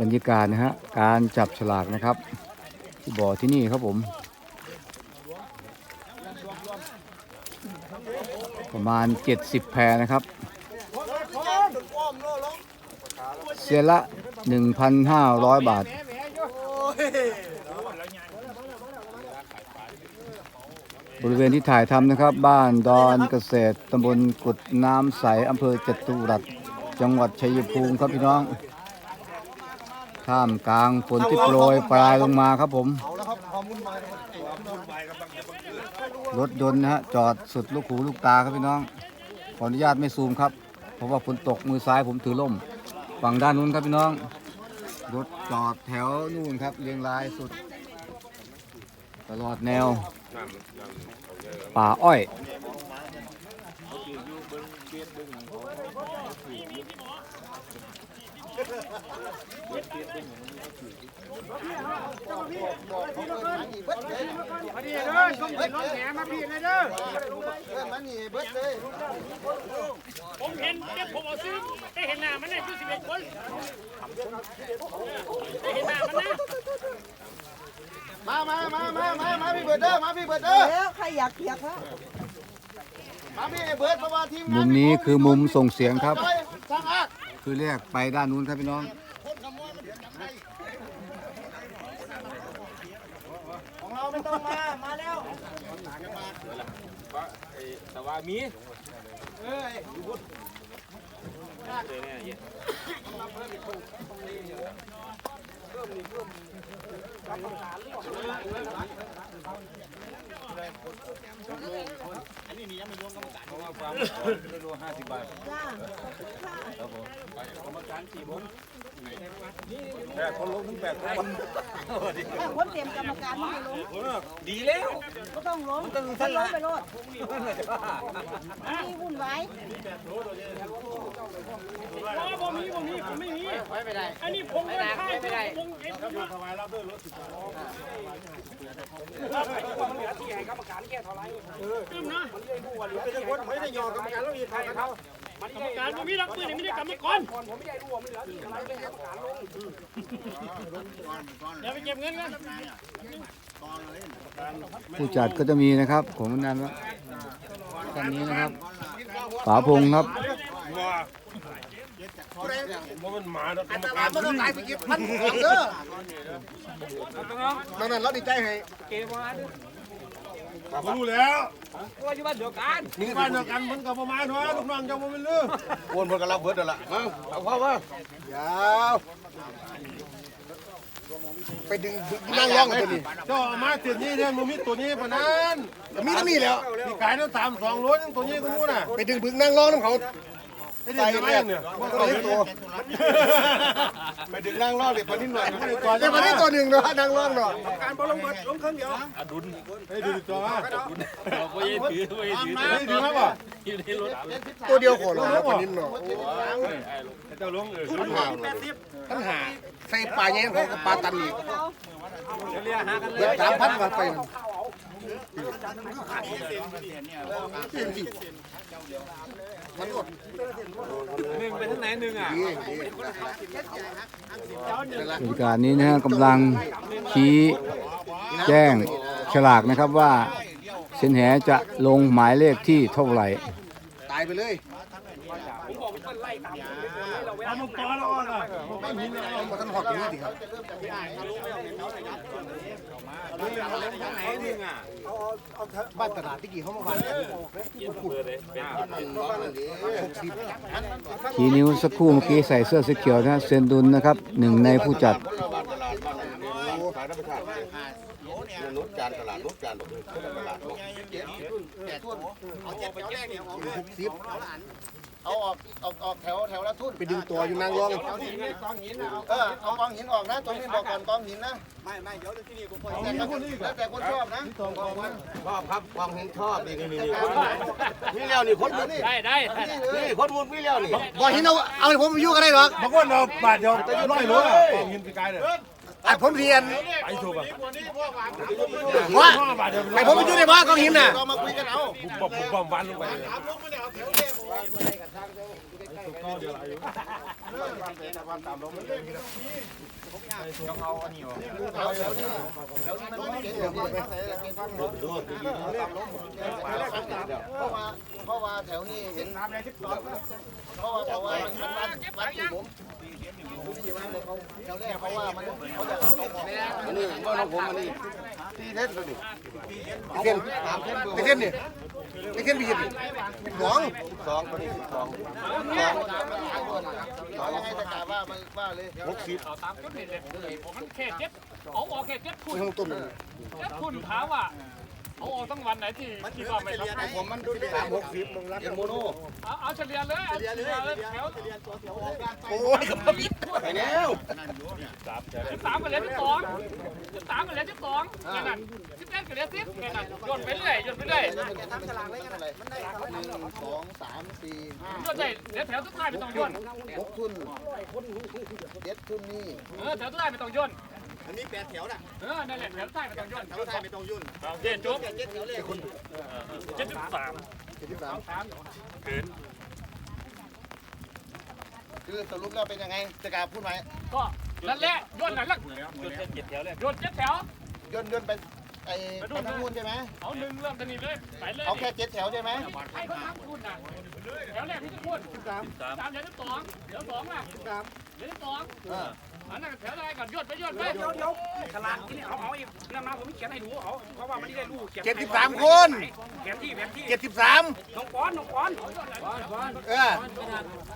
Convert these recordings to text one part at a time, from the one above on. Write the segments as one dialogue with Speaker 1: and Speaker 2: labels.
Speaker 1: บรรยากาศนะฮะการจับฉลากนะครับที่บ่อที่นี่ครับผม ประมาณ 70 แพนะครับ เสียละ 1,500 บาทบริเวณที่ถ่ายทำนะครับ บ้านดอนเกษตรตำบลกุดน้ำใสอำเภอจตุรัสจังหวัดชัยภูมิครับพี่น้อง ท่ามกลางฝนที่โปรยปลายลงมาครับผม รถยนต์นะฮะจอดสุดลูกหูลูกตาครับพี่น้อง ขออนุญาตไม่ซูมครับ เพราะว่าฝนตกมือซ้ายผมถือล่ม ฝั่งด้านนู้นครับพี่น้อง รถจอดแถวนู่นครับเรียงรายสุด ตลอดแนว ป่าอ้อย
Speaker 2: มาดิเด้อส้มติดรถแหมาพี่เลยเด้อ
Speaker 3: ผมเห็นเด็กผมเอาซื้อได้เห็นหน้ามันเนี่ยคือสิบเอ็ดคนได้เห็นหน้ามันนะ
Speaker 2: มามามามามามาพี่เบิร์ดเด้อมาพี่เบิร์ดเด้อ
Speaker 4: แล้วใครอยากเปียกแล้ว
Speaker 2: มาพี่เบิร์ดเพราะว่าทีม
Speaker 1: มุมนี้คือมุมส่งเสียงครับ
Speaker 2: ช่างอัก
Speaker 1: คือเรียกไปด้านนู้นครับพี่น้อง
Speaker 2: ของเราไม่ต้องมา มาแล้ว
Speaker 3: แต่ว่ามี
Speaker 2: เอ้
Speaker 5: เพราะว่าความไรู้ห้าสิบบาท จ
Speaker 4: ้าขอบคุครับผมกรรมการสี่ผม
Speaker 2: ย
Speaker 4: ถ้าคนเต็มกรรมการไม่ให้ลง
Speaker 3: ดีแล้ว
Speaker 4: ก็ต้องลงถ้าลงไปโลดนี่วุ่นวาย
Speaker 3: อ๋อบ่มีบ่มีผมไม่มีไม่ได้ อันนี้ผมไม่ได้ไม่ได้ผมเอ็นผมว่ามันเหลือที่ให้กรรมการแก้เท่าไรตึ้มนะ
Speaker 2: เป็นคนไม่ได้ยอกรรมการแล้วอีกใครเขา
Speaker 3: มัน กรรมการบ่มีรักปืนไม่ได้กรรมกรเดี๋ยวไปเก็บเงินกัน
Speaker 1: ผู้จัดก็จะมีนะครับ ผมนั้นว่าท่านนี้นะครับป๋าพงครับ
Speaker 2: มันต้องตายไปเก็บพันของเด้อนั่นนั่นเราดีใจให้
Speaker 6: รู้แล้ว
Speaker 3: ว่าอยู่บ้านเดียวกัน
Speaker 6: มีบ้านเดียวกันมันกับประมาณว่าลูกน้องเจ้าบ่เป็นลือ
Speaker 2: วนบนกับเราเบิร์ดละมาเอาพ่อมาเดี๋ยวไปดึงนั่งร้องกันตัวนี้
Speaker 6: เจ้าเอามาเสียนี้เนี่ยมันมีตัวนี้ปะนั้น
Speaker 2: มีตั้งนี่แล้ว
Speaker 6: ที่ขายน้ำตามสองโลยังตัวนี้ก็มู้น่ะ
Speaker 2: ไปดึงบึงนั่งร้องน้ำเขา
Speaker 6: ไอ้เด็กยังไงเนี่ย
Speaker 2: ว่าตัวเล็กตัวไปดึงนั่งร้องเด็กปนิดหน่อย
Speaker 6: ไม่ได้ตัว
Speaker 2: เด็กปนิดตัวหนึ่งเนาะนั่งร้องเนาะ
Speaker 6: ไอ้ดูตัวมา
Speaker 3: บ่ยัถือบ่ยัถือ
Speaker 6: ไอ้ดูครับบ่
Speaker 3: อยู่ในรถ
Speaker 2: ตัวเดียวขอร้องปนิดเนาะ
Speaker 6: เจ้าลงเออ
Speaker 2: ปัญหาปัญหาใส่ปลาแย่ของกับปลาตันอีกเดือดสามพันบาทไปมันหมด
Speaker 3: หนึ่างไหนหนึ่งอะ
Speaker 2: ดีดี
Speaker 1: บรรยากาศนี้นะฮะกำลังชี้แจ้งฉลากนะครับว่าเส้นแหจะลงหมายเลขที่เท่าไหร่
Speaker 2: ตายไปเลย
Speaker 6: เอามันตัวแล้วอะ
Speaker 2: มาท่านหอดตรงนี้ดิครับ
Speaker 3: ไหนหนึ่งอะ
Speaker 2: บ้านตลาดที่กี่เขามาบ้านขุดหกสิบ
Speaker 1: ชี้นิ้วสักครู่เมื่อกี้ใส่เสื้อสีเขียวนะเซนดุลนะครับหนึ่งในผู้จัด
Speaker 2: รถจานตลาดรถจานตลาดหกสิบ
Speaker 7: เอาออกออกออกแถวแถวละทุ่น
Speaker 2: ไปดึงตัวอยู่นางรอง
Speaker 7: เออเอากองหินออกนะตรงนี้บอกก่อนกองหินนะไม่ไม่เดี๋ยวที่นี่ผมแล้วแต่คนชอบนะ
Speaker 2: ชอบครับความเห็นชอบนี่นี่นี่นี่แล้วนี่คนมุนนี่
Speaker 3: ได้ได้
Speaker 2: นี่คนมุนนี่แล้วนี่บ่เห็นเอาเอาผมอยู่กันได้หรอก
Speaker 6: บางคนเราบาดเดียวร้อยโลอะเอาเงินไปไกลเลย
Speaker 2: อัดผมเรียน
Speaker 6: ไปถูกอะ
Speaker 2: ว่า
Speaker 6: บาดเดียว
Speaker 2: ไอผมอยู่ในบ้านกองหินน่ะ
Speaker 7: ก็มาคุยกันเอา
Speaker 6: บุบบุบบุบวันลงไป
Speaker 2: ผ
Speaker 7: เพราะว่าแถวนี้เห็นน้ำแรงที่ปลอดเพราะว่าเพราะว่ามันวัดวัดที่ผม ผมที่ว่าเขาแถวแรกเพราะว่ามันเขาจะเอาของอันนี้ก็น้องผมอันนี้ตีเทสเลยดิตีเทสตีเทสนี่ตีเทสมีกี่สองสองตัวนี้สองสองสองยังไงจะกล่าวว่ามันว่าเลยหกสิบ
Speaker 3: มันเขตเจ็ดเอาออกเขตเจ็ดคุณ
Speaker 7: ห้องต้น
Speaker 3: เจ็ดคุณถามว่า เอาออกตั้งวันไหนที่คิดว่าไม่ทำ
Speaker 7: ผมมันดูสามหกสิบมึงรับโมโน
Speaker 3: เอาเอาเฉลี่ยเลยเอาเฉลี่ยเลยแถว
Speaker 7: โอ้ยกับพี่ไปแล้ว
Speaker 3: สิบสามกับเหรียญสิบสองสิบสามกับเหรียญสิบสองแค่นั้นสิบเอ็ดกับเหรียญสิบแค่นั้นโยนไปเรื่อยโยนไปเรื่อย
Speaker 7: ทำฉลากไว้ยังไงมันได้หนึ่งสองสามสี่ห้า
Speaker 3: โยนได้เดี๋ยวแถวสุดท้ายไม่ต้องโยน
Speaker 7: หกทุนเจ็ดทุนนี่
Speaker 3: เออแถวสุดท้ายไม่ต้องโยน
Speaker 7: อันนี้แปดแถวน่ะ
Speaker 3: เออนั่นแหละแถวสุดท้ายไม่ต้องโยน
Speaker 7: แถวไทยไม่ต้องยุ่น
Speaker 3: โอเคจบ
Speaker 7: เจ็ดแถวเลยคุณ
Speaker 3: เจ็ดสิบสาม
Speaker 7: เจ็ดสิบสาม
Speaker 3: เกิน
Speaker 7: คือสรุปแล้วเป็นยังไงจะกล้าพูดไหม
Speaker 3: ก็นั่นแหละโยนนั่นแหละโยนเจ็ดแถวเลยโยนเจ็ดแถว
Speaker 7: ย่นย่นไปไอ้ไปทางนู้นใช่ไหม
Speaker 3: เอาหนึ่งเริ่มตอนนี้เลยไปเลย
Speaker 7: เอาแค่เจ็ดแถวใช่ไหม
Speaker 3: ให้เขาทำคุณนะแถวแรกพี่จะพูดสามสามเดี๋ยวจะสองเดี๋ยวสองล่ะเดี๋ยวจะสอง อันนั้นแถวแรกก่อนยอดไปยอดไป
Speaker 5: เดี๋ยวเดี๋ยวฉลากที่นี่เอาเอาอีกเรื่องมาผมเขียนให้ดูเอาเพราะว่ามันไม่ได้รู้เขียน
Speaker 7: เจ็ดสิบสามคน
Speaker 5: แผนที่แผนที่
Speaker 7: เจ็ดสิบสาม
Speaker 5: น้องป้อนน้องป้อน
Speaker 7: เออ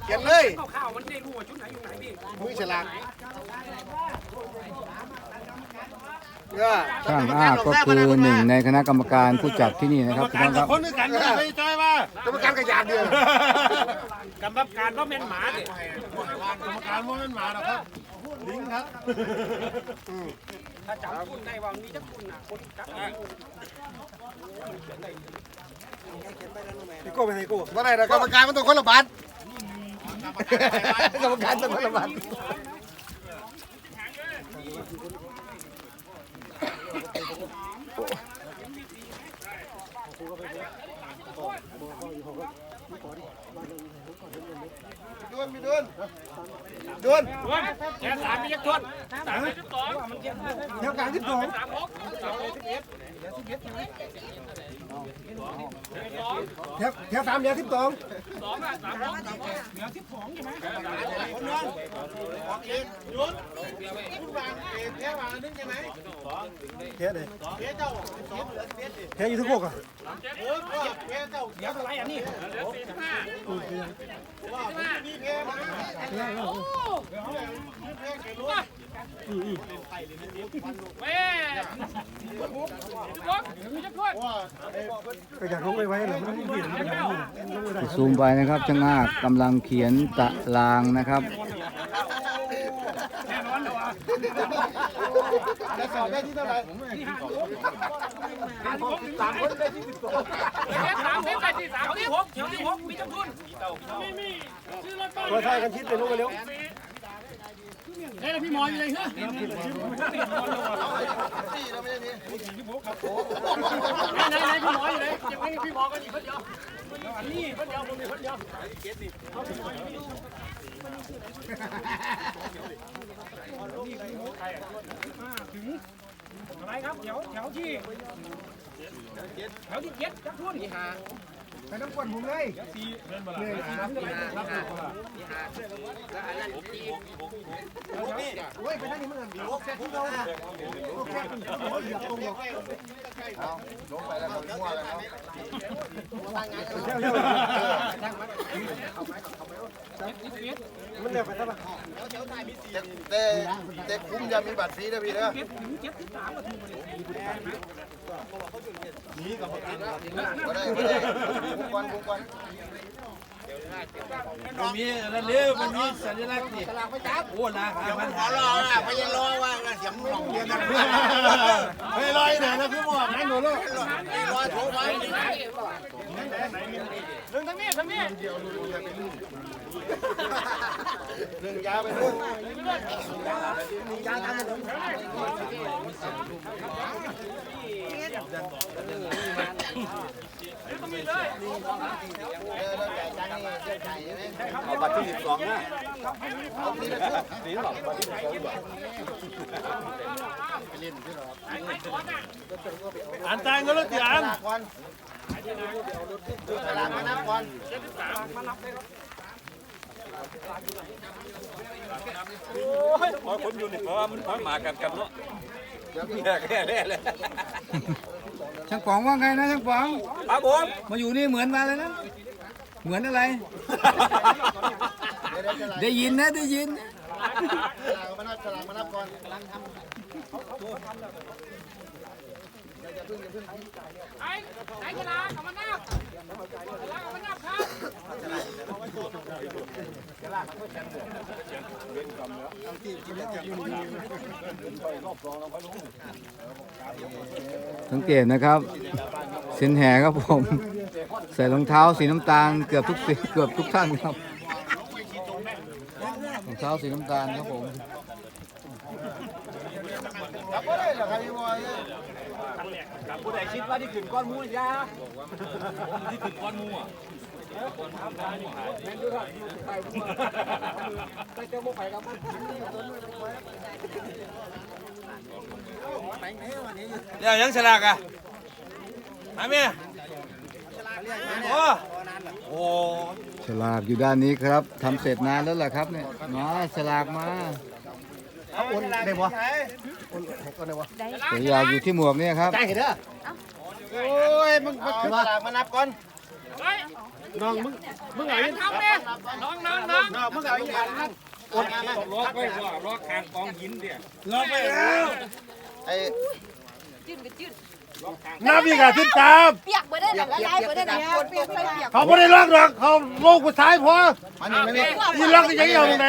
Speaker 7: เขียนเลย
Speaker 5: ข้าวๆมันได้รู้ว่าชุดไหนอยู่ไหนพี่
Speaker 7: มือฉลากเออ
Speaker 1: ช่างอาก็คือหนึ่งในคณะกรรมการผู้จัดที่นี่นะครับพี่น้องครับ
Speaker 6: คนด้วยกันไม่ใจว่าก
Speaker 7: รรมการกระยานเดียว
Speaker 5: กำกับการว่าเป็นหมาดิ
Speaker 6: กรรมการว่ามันหมาหรอครับลิงครับ
Speaker 5: ถ้าจำคุณได้ว่ามีจักคุณน่ะคนจัก
Speaker 7: ว่าไงนะกรรมการมันต้องคนละบาทกรรมการต้องคนละบาท นมีดวนดวน
Speaker 3: แถวสามมีจักทวนสามเดี๋ยวจะสอง
Speaker 7: แถวกลางที่สอง
Speaker 3: สามหกสามหกสิบเอ็ดสอง
Speaker 7: แถวแถวสามเหลือสิบสอง
Speaker 3: สองอะสามหกสามหกเหลือสิบสองใช่ไหม
Speaker 7: แถวไหนแถวอยู่ทุกพวกอะ
Speaker 5: เดี๋ยวอะไรอันนี้
Speaker 3: เหลือสี่สิบห้าสี่สิบห้าโอ้ แม่บกมีจักทวน
Speaker 7: ก็อยากลงไปไว้เลยมันไม่ดี
Speaker 1: ซูมไปนะครับช่างอาบกำลังเขียนตารางนะครับ
Speaker 7: จะสอบได้ที่เท่าไหร่
Speaker 3: สามคนได้ที่สิบสองสามสิบได้ที่สาม
Speaker 5: เดี๋ยว
Speaker 3: สิ
Speaker 5: ที่
Speaker 3: บ
Speaker 5: หกเดี๋ยวที่หกมีจักทุน
Speaker 3: ไม่มีชื่อรถบ้าน
Speaker 7: ตัวไทยกันชิดไปลงไปเร็ว
Speaker 3: เฮ้ยพี่หมออยู่เลยเหรอ
Speaker 7: ไม่นี่
Speaker 3: ไหนไหนพี่หมออยู่เลยยังไม่พี่หมอก็อยู่คนเดียวนี่คนเดียวผมมีคนเดียว
Speaker 5: อะไรครับแถวแถวที่แถวที่เจ็ดจักทุน
Speaker 7: ไปน้ำกวนผมเลยเอาลงไปแล้วมั่วแล้วมันเร็วไปซะป่ะแต่แต่คุ้มจะมีบัตรฟรีนะพี่เด้อ
Speaker 5: เจ็ดถึงเจ็ดสิบสามนาที
Speaker 7: ก็ได้ก็ได้คุ้มก่อนคุ้มก่อน
Speaker 6: มันมีนั่นเร็วมันมีสัญลักษณ์นี่โอ้นะหาพันหาร
Speaker 7: ออะพยังรอว่าเสียงหลงเรียนกัน
Speaker 6: ไม่ลอยไหนนะพี่บอกนั่นหนูลูก
Speaker 7: รอโทรมา
Speaker 3: หนึ่งทั้งนี้ทั้งนี้
Speaker 7: หนึ่งยาไปนู่น
Speaker 3: ต้องย
Speaker 7: เออแล้วแต่จังนี่ เอาบัตรที่สิบสองนะเอาทีละครึ่ง
Speaker 6: อ่านตายเงินแล้วตีอ่าน
Speaker 7: ก่อนตลาดมานับก่อน
Speaker 6: คนอยู่นี่เพราะว่ามันหมากันกันเนาะแค่แค่เลย
Speaker 1: ช่างป๋องว่าไงนะช่างป๋อง
Speaker 6: ครับผม
Speaker 1: มาอยู่นี่เหมือนมาเลยนะ เหมือนอะไร ได้ยินนะได้ยิน
Speaker 7: ตลาดมานับตลาดมานับก่อน กำลังท
Speaker 3: ไอ้ไอ้กระลาเอามานับกระลาเอามานับครับ
Speaker 1: สังเกตนะครับส้นแห่ครับผม ใส่รองเท้าสีน้ำตาลเกือบทุกสีเกือบทุกท่านครับรองเท้าสีน้ำตาลครับผมำ
Speaker 7: ครับก็ได้เหรอครับพี่บอย
Speaker 6: ผู้ใดคิดว่าที่ขึ้นก้อนมูยาที่ขึ้นก้อนมูอะเดี๋ยวยังฉลากอะมาเมียโอ้โห
Speaker 1: ฉลากอยู่ด้านนี้ครับทำเสร็จนานแล้วล่ะครับเนี่ยมาฉลากมา
Speaker 7: ได้บ่
Speaker 1: แต่อยากอยู่ที่หมวกเนี่ยครับ
Speaker 7: ได้เห็นเด้อโอ้ยมึงมึงตลาดมานับก่อน
Speaker 3: เฮ้ย
Speaker 7: น้องมึงมึง
Speaker 3: แห
Speaker 7: เอา
Speaker 3: นทำเนี่ยน้องน้องน้อง
Speaker 7: น้องมึงเอาอีกอันนึงโอนมา
Speaker 6: ล็อกไว้ว่าล็อกคางกองหินเดียล็อกไว้แล้ว
Speaker 7: ไอ้
Speaker 6: น้ำอีกอะทิศตาม
Speaker 4: เปียกบ่ได้ละลายบ่ได้ละคนเปียกใส่เปียก
Speaker 6: เขาไม่ได้ล็อกหรอกเขาโลกผู้ชายพอ
Speaker 7: มันนี่ไม่มี
Speaker 6: ยี่ล็อกจะยังเอาตรงไหน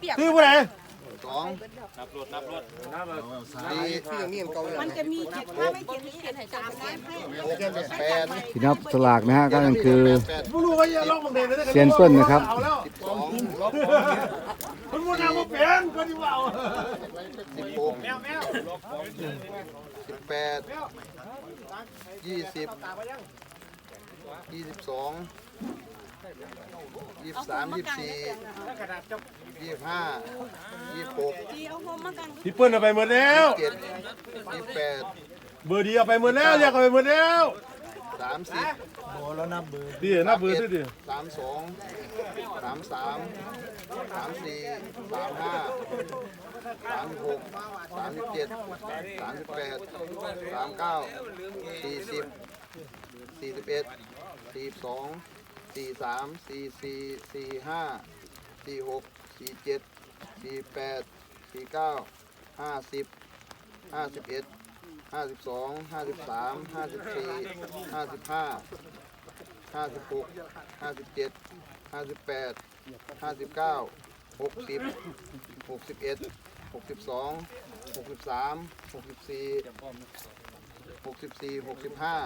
Speaker 4: เปียก
Speaker 6: คือผู้ใด
Speaker 7: สองนับรถนับรถสี่ที่อย่างนี้มันเก่าเลย
Speaker 4: มันจะมีจิตถ้าไม่เขียนนี้เขียนให้ตามน้ำให้
Speaker 7: หกแปด
Speaker 1: ที่นับสลากนะฮะก็นั่นคือ
Speaker 7: แปด
Speaker 6: ผู้รู้ว่าจะล็อกบางเดนเลย
Speaker 1: เซียนเปิ้ลนะครับ
Speaker 6: เอาแล้ว
Speaker 7: สิบสองลบ
Speaker 6: คุณผู้นำมาเปลี่ยนก็ดีว่า
Speaker 7: สิบหกสิบแปดยี่สิบยี่สิบสอง ยี่สิบสามยี่สิบสี่ยี่สิบห้ายี่สิบหก
Speaker 4: ที่เอาโฮมมากัน
Speaker 6: พี่เปิ้ลเอาไปหมดแล้ว
Speaker 7: เจ็ดยี่สิบแปด
Speaker 6: เบอร์ดีเอาไปหมดแล้วเรียกเอาไปหมดแล้ว
Speaker 7: สามสิบ
Speaker 6: ดีนับเบอร์ด้วยดิ
Speaker 7: สามสองสามสามสามสี่สามห้าสามหกสามสิบเจ็ดสามสิบแปดสามเก้าสี่สิบสี่สิบเอ็ดสี่สอง สี่สามสี่สี่สี่ห้าสี่หกสี่เจ็ดสี่แปดสี่เก้าห้าสิบห้าสิบเอ็ดห้าสิบสองห้าสิบสามห้าสิบสี่ห้าสิบห้าห้าสิบหกห้าสิบเจ็ดห้าสิบแปดห้าสิบเก้าหกสิบหกสิบเอ็ดหกสิบสองหกสิบสามหกสิบสี่หกสิบสี่หกสิบห้า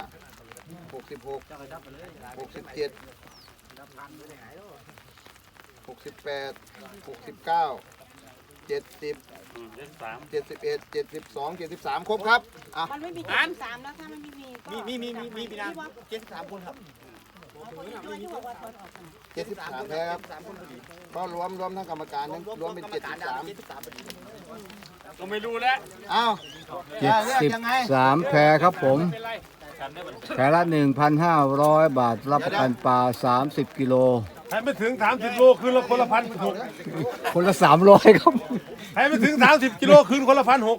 Speaker 7: หกสิบหกหกสิบเจ็ด หกสิบแปดหกสิบเก้าเจ็ดสิบเจ็ดสิบเอ็ดเจ็ดสิบสองเจ็ดสิบสามครบครับอะ
Speaker 4: มันไม่มีเจ็ดสามแล้วถ้ามันไม่มีมีมีมีมีมีนะ
Speaker 7: เจ็ดสิบสามคนครับ
Speaker 4: ที่บอกว่าตอนออก
Speaker 7: เจ็ดสิบสามแพ้ครับก็รวมรวมทั้งกรรมการทั้งรวมเป็นเจ็ดสิบสาม
Speaker 3: ก็ไม่รู้แล้ว
Speaker 7: อ้าว
Speaker 1: เจ็ดสิบสามแพรครับผม แพรละหนึ่งพันห้าร้อยบาทรับประกันปลาสามสิบกิโล
Speaker 6: ให้ไม่ถึง 30โลคืนละคนละพันหก
Speaker 1: คนละสามร้อยครับ
Speaker 6: ให้ไม่ถึง 30กิโลคืนคนละพันหก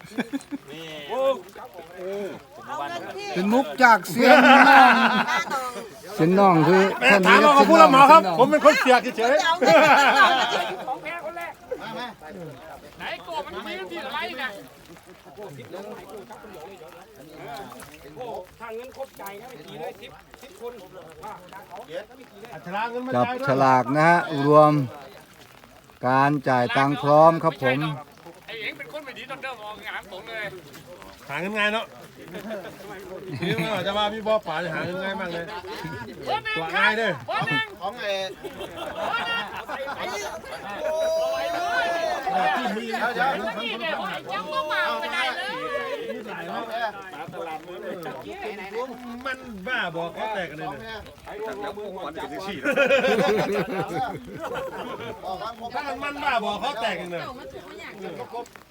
Speaker 6: โอ้
Speaker 4: เอาเงินที่
Speaker 1: เป็นมุกจากเซียนน้องเซียนน้องคือ
Speaker 6: แม่ถามเราของผู้รับเหมาครับ ผมเป็นคนเสียกเฉย
Speaker 4: เอาเงินที่เอาเงินที่
Speaker 3: ของแพ้คนแรกไหนโกบมันมีมันมีอะไรเนี่ย
Speaker 5: ถ้าเงินครบใจายนะไม่ตีเลยสิบสิบคนว่าเขา
Speaker 6: ๆอัชราเงินมา
Speaker 1: จับ
Speaker 6: จ่ายด้ว
Speaker 1: ฉ
Speaker 6: ย
Speaker 1: ลากนะฮะรวมการจ่ายตังค์พร้อมครับผม
Speaker 3: ไอ้เองเป็นคนไม่ดีต้องเดินมองงานผมเลย
Speaker 6: หาเงินง่ายเนาะนี่มันอาจจะมาพี่บอป่าจะหาเงินง่ายมากเลย
Speaker 3: คนหนึ่ง
Speaker 6: ตัว
Speaker 3: ครั
Speaker 6: ง่าย
Speaker 3: บ
Speaker 6: เด้อ
Speaker 3: คนหนึ่ง
Speaker 7: ของไอ้
Speaker 3: นี่เนี่ยไอ้เจ้าก็มาไม่ได้เลย
Speaker 7: เมั
Speaker 6: นบ้าบอกเขาแตกกันเลยเนี่ย
Speaker 7: แพ้ออกครับผม
Speaker 6: ถ้ามันมันบ้าบอกเขาแตกกันเนี่ย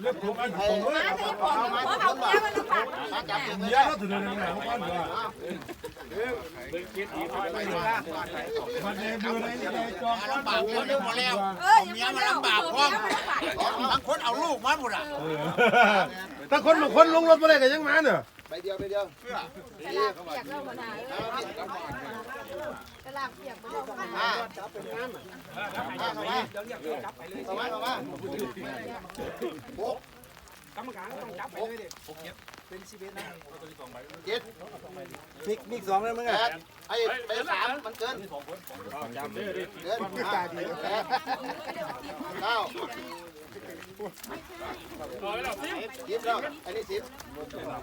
Speaker 6: เลือกผมอันผมเลย
Speaker 7: มาจับเองเลยา
Speaker 6: เขาถึงเลยนะเขาปั้นว่ามันในมือในในจอม
Speaker 2: ลำบากเร็วๆมาแล้วเมียมาลำบากพร้อม บางคนเอาลูกมาหมดอะ
Speaker 6: ถ้าคนบางคนลงรถมาเลยก็ยังมาเนี่ย
Speaker 7: ใบเดียวใบเดียว
Speaker 4: ตลาดเปียกไปแล้ว
Speaker 7: อ่าเข้ามาเข้ามาเข้ามาหก
Speaker 5: กรรมการต้องจับไปเลยดิ
Speaker 7: เจ็ด
Speaker 2: มิกมิกสองเลยมึง
Speaker 7: แป
Speaker 2: อะ
Speaker 7: ดไอ้ไปสามมันเกินเกินอ่าแปดเก้า
Speaker 3: ต่อไปแล้วสิ
Speaker 7: สิบแล้วอันนี้สิบ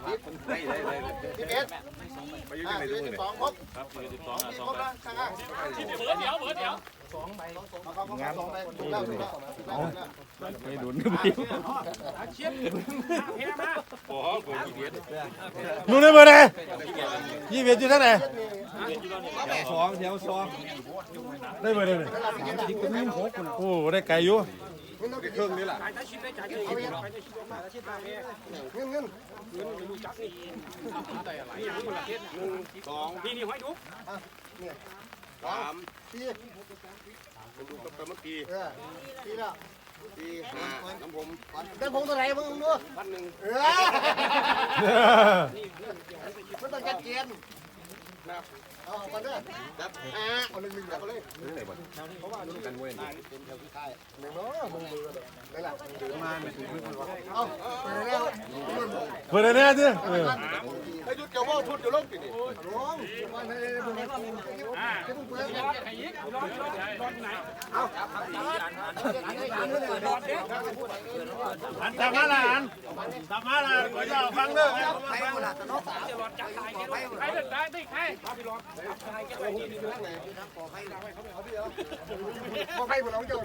Speaker 7: สิบสิบเอ็ดอ่าสิบเอ็ดสิบสองครบสิบครบแล้วช่างอะ
Speaker 3: เบิร์ดเดี๋ยวเบิร์ดเดี๋ยว
Speaker 7: เอาเข้าเข้าสองไปถูกแล้วถูกแล้วถูกแล้ว
Speaker 6: นู่นได้เบอร์ไหนยี่สิบอยู่ที่ไหนสองแถวสองได้เบอร์ไหนโอ้ได้ไก่อยู่
Speaker 5: จ่ายได้ชิ้นได้จ่ายได้ชิ้นจ่ายได้ชิ้นมาได้ชิ้นมาเนี่ย
Speaker 7: เงินเงิน
Speaker 2: สอง
Speaker 5: นี่นี่ให้ดู
Speaker 7: สามสี่
Speaker 2: ดูกับเมื่อกี้
Speaker 7: เออ สี่แล้ว
Speaker 2: สี่ห้าน้ำผม
Speaker 7: เต็มพงเท่าไหร่มึงดู
Speaker 2: พันหนึ่ง
Speaker 7: เออมันต้องชัดเจนนะ เอาเอาไปเลยจับอ่าเอาหนึ่งหนึ่งจับไปเลยเพราะว่ารู้กันเว้ยเป็นแถวที่ท้ายหนึ่งเนาะมึงมือได้ละมาไม่ถึงมือเอาไปแล้ว
Speaker 6: เบอร์ไหนเนี่ยเออ
Speaker 7: ไอ้ยุดเกี่ยวว่าทุดเกี่ยวลงกี่นี่ลงมันไม่ได้มึงจะมึงเปิดกัน
Speaker 3: ไอ้ยิกรอดรอดรอดไหน
Speaker 6: อันจับมาละอันจับมาละก็จะฟังเด้อ
Speaker 3: ใครเดินได้ดิใคร
Speaker 7: ขอให้มึงน้องเจ้าเลยขอให้ขอให้ทางมัดเด้อ
Speaker 4: มีท้องให้เขา
Speaker 3: อย่างนั้นอะอันนั้นต่อไปแล้วเราเดี๋ยวไหน
Speaker 6: รอไปก่อนบาทเดียว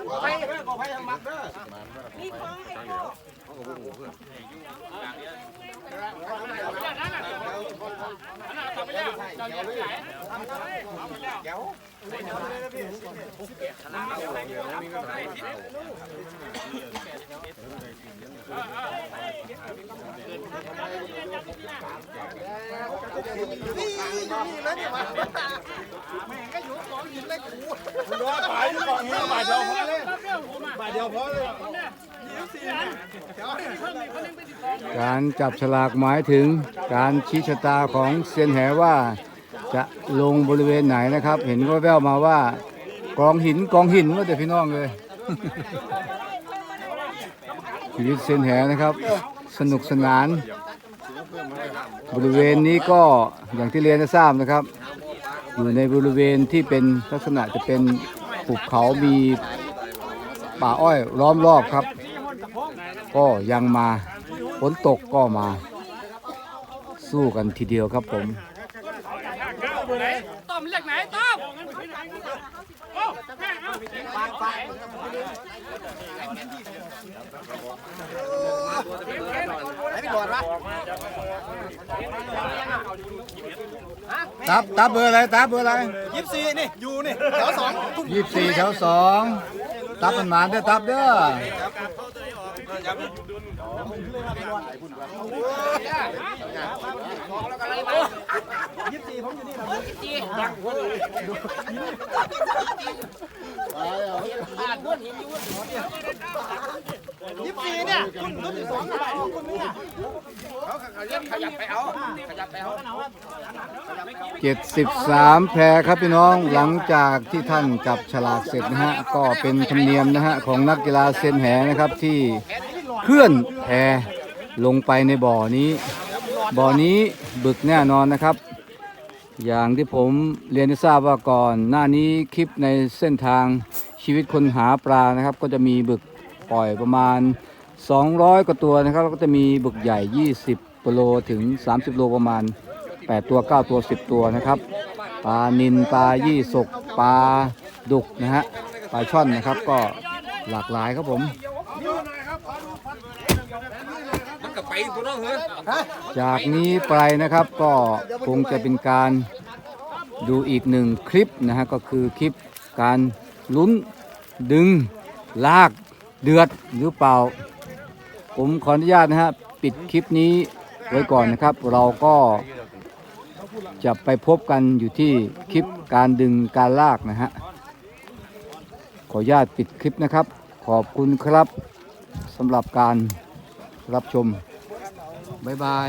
Speaker 6: พอเลย บาทเดียวพอเลย
Speaker 1: การจับฉลากหมายถึงการชี้ชะตาของเซียนแหว่าจะลงบริเวณไหนนะครับ เห็นว่าแววมาว่ากองหินกองหินว่าแต่พี่น้องเลยชีวิตเซียนแหนะครับ สนุกสนาน บริเวณนี้ก็อย่างที่เรียนให้ทราบนะครับ อยู่ในบริเวณที่เป็นลักษณะจะเป็นภูเขามีป่าอ้อยล้อมรอบครับ ก็ยังมาฝนตกก็มา สู้กันทีเดียวครับผม
Speaker 3: ไหนต้อมเรียกไหนต้อมโอ้แม่เอาปากปาก
Speaker 1: ตับตับเบอร์อะไรตับเบอร์อะไร
Speaker 2: ยี่สิบสี่นี่อยู่นี่แถวสอง
Speaker 1: ยี่สี่แถวสองตับมันหมานเด้อตับเด้อ
Speaker 2: ยี่สิบสี่เนี่ยคุณรุ่นที่สองอะไรคุณเนี่ย
Speaker 3: ขาขยับไปเอาขยับไปเอา
Speaker 1: เจ็ดสิบสามแพรครับพี่น้องหลังจากที่ท่านจับฉลากเสร็จนะฮะก็เป็นธรรมเนียมนะฮะของนักกีฬาเซนแหนะครับที่ เคลื่อนแพลงไปในบ่อนี้ บ่อนี้บึกแน่นอนนะครับ อย่างที่ผมเรียนให้ทราบว่าก่อน หน้านี้คลิปในเส้นทางชีวิตคนหาปลานะครับ ก็จะมีบึกปล่อยประมาณ 200 กว่าตัวนะครับแล้วก็จะมีบึกใหญ่ 20กิโลถึง 30โลประมาณ 8 ตัว 9 ตัว 10 ตัวนะครับปลานินปลายี่สกปลาดุกนะฮะปลาช่อนนะครับก็หลากหลายครับผม
Speaker 2: มันกับไปตัวน้องเหรอ
Speaker 1: จากนี้ไปนะครับก็คงจะเป็นการดูอีกหนึ่งคลิปนะฮะก็คือคลิปการลุ้นดึงลากเดือดหรือเปล่า ผมขออนุญาตนะฮะปิดคลิปนี้ไว้ก่อนนะครับ เราก็จะไปพบกันอยู่ที่คลิปการดึงการลากนะฮะขออนุญาตปิดคลิปนะครับ ขอบคุณครับ สำหรับการรับชม บ๊ายบาย